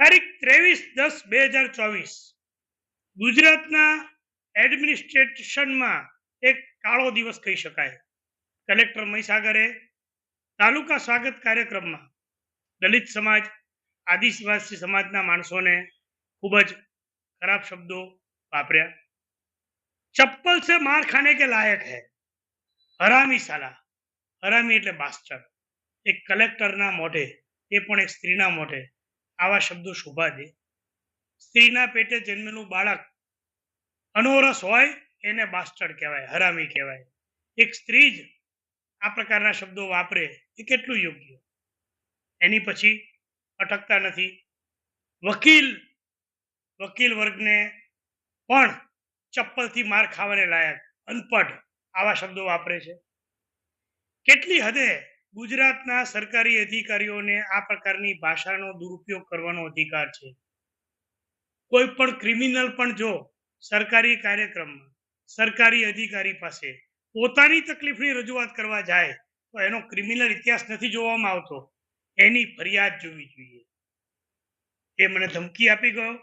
તારીખ ત્રેવીસ દસ બે હજાર ચોવીસ. ગુજરાતના એડમિનિસ્ટ્રેશનમાં એક કાળો દિવસ કહી શકાય. કલેક્ટર મહીસાગરે તાલુકા સ્વાગત કાર્યક્રમમાં દલિત સમાજ, આદિવાસી સમાજના માણસોને ખૂબ જ ખરાબ શબ્દો વાપર્યા. ચપ્પલ છે માર ખાને કે લાયક હૈ? હરામી સાલા. હરામી એટલે બાસ્ટર એક કલેક્ટરના મોઢે, એ પણ એક સ્ત્રીના મોઢે આવા શબ્દો શોભા દે. સ્ત્રીના પેટે જન્મેલું બાળક અનોરસ હોય એને બાસ્ટર્ડ કહેવાય, હરામી કહેવાય. એક સ્ત્રી જ આ પ્રકારના શબ્દો વાપરે એ કેટલું યોગ્ય? એની પછી અટકતા નથી. વકીલ વકીલ વર્ગને પણ ચપ્પલથી માર ખાવાને લાયક, અનપઢ આવા શબ્દો વાપરે છે. કેટલી હદે ગુજરાતના સરકારી અધિકારીઓને આ પ્રકારની ભાષાનો દુરુપયોગ કરવાનો અધિકાર છે. કોઈ પણ ક્રિમિનલ પણ જો સરકારી કાર્યક્રમમાં સરકારી અધિકારી પાસે પોતાની તકલીફની રજૂઆત કરવા જાય, તો એનો ક્રિમિનલ ઇતિહાસ નથી જોવામાં આવતો. એની ફરિયાદ જોવી જોઈએ. એ મને ધમકી આપી ગયો.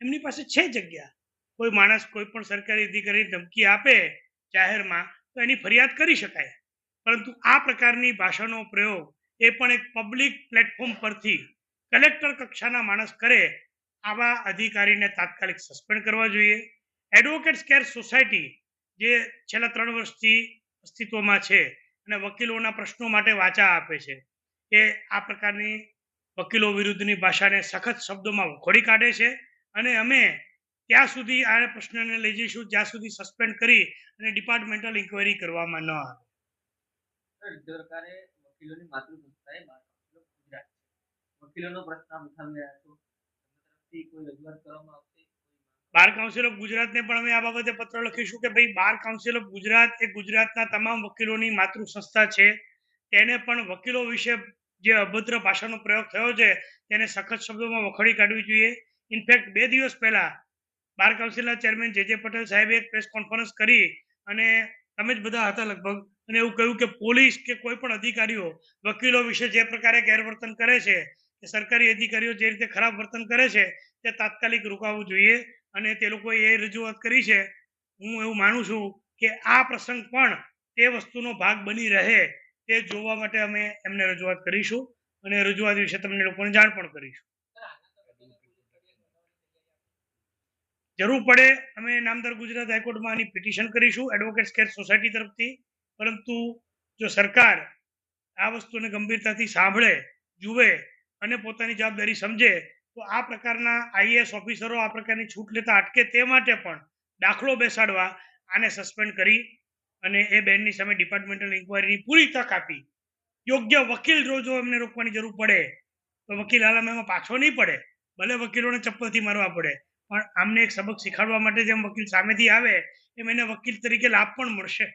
એમની પાસે છે જગ્યા. કોઈ માણસ કોઈ પણ સરકારી અધિકારી ધમકી આપે જાહેરમાં, તો એની ફરિયાદ કરી શકાય. પરંતુ આ પ્રકારની ભાષાનો પ્રયોગ એ પણ એક પબ્લિક પ્લેટફોર્મ પરથી કલેક્ટર કક્ષાના માણસ કરે આવા અધિકારીને તાત્કાલિક સસ્પેન્ડ કરવા જોઈએ. એડવોકેટ્સ કેર સોસાયટી જે છેલ્લા ત્રણ વર્ષથી અસ્તિત્વમાં છે અને વકીલોના પ્રશ્નો માટે વાચા આપે છે એ આ પ્રકારની વકીલો વિરુદ્ધની ભાષાને સખત શબ્દોમાં વખોડી કાઢે છે અને અમે ત્યાં સુધી આ પ્રશ્નને લઈ જઈશું, જ્યાં સુધી સસ્પેન્ડ કરી અને ડિપાર્ટમેન્ટલ ઇન્કવાયરી કરવામાં ન આવે. સર, સરકારે વકીલોની કાઉન્સિલ ઓફ ગુજરાત છે. વકીલોનો પ્રશ્ન ઉઠાવી રહ્યા છો તરફથી કોઈ રજૂઆત કરવામાં આવશે? બાર કાઉન્સિલ ઓફ ગુજરાતને પણ અમે આ બાબતે પત્ર લખીશું કે ભાઈ બાર કાઉન્સિલ ઓફ ગુજરાત એ ગુજરાતના તમામ વકીલોની માતૃ છે. તેને પણ વકીલો વિશે જે અભદ્ર ભાષાનો પ્રયોગ થયો છે તેને સખત શબ્દોમાં વખોડી કાઢવી જોઈએ. ઇનફેક્ટ બે દિવસ પહેલા બાર કાઉન્સિલના ચેરમેન જે જે પટેલ સાહેબે એક પ્રેસ કોન્ફરન્સ કરી અને તમે જ બધા હતા લગભગ. અને એવું કહ્યું કે પોલીસ કે કોઈ પણ અધિકારીઓ વકીલો વિશે જે પ્રકારે ગેરવર્તન કરે છે, કે સરકારી અધિકારીઓ જે રીતે ખરાબ વર્તન કરે છે, તે તાત્કાલિક રોકાવવું જોઈએ. અને તે લોકોએ એ રજૂઆત કરી છે. હું એવું માનું છું કે આ પ્રસંગ પણ તે વસ્તુનો ભાગ બની રહે, તે જોવા માટે અમે એમને રજૂઆત કરીશું. અને રજૂઆત વિશે તમને લોકોને જાણ પણ કરીશું. જરૂર પડે અમે નામદાર ગુજરાત હાઈકોર્ટમાં આની પિટિશન કરીશું. એડવોકેટ્સ કેર સોસાયટી તરફથી. પરંતુ જો સરકાર આ વસ્તુને ગંભીરતાથી સાંભળે, જુએ અને પોતાની જવાબદારી સમજે, તો આ પ્રકારના આઈએએસ ઓફિસરો આ પ્રકારની છૂટ લેતા અટકે તે માટે પણ દાખલો બેસાડવા આને સસ્પેન્ડ કરી અને એ બેનની સામે ડિપાર્ટમેન્ટલ ઇન્કવાયરીની પૂરી તક આપી. યોગ્ય વકીલ જો જો એમને રોકવાની જરૂર પડે, તો વકીલ આલમ એમાં પાછો નહીં પડે. ભલે વકીલોને ચપ્પલથી મારવા પડે, પણ આમને એક સબક શીખવાડવા માટે જેમ વકીલ સામેથી આવે, એમ એને વકીલ તરીકે લાભ પણ મળશે.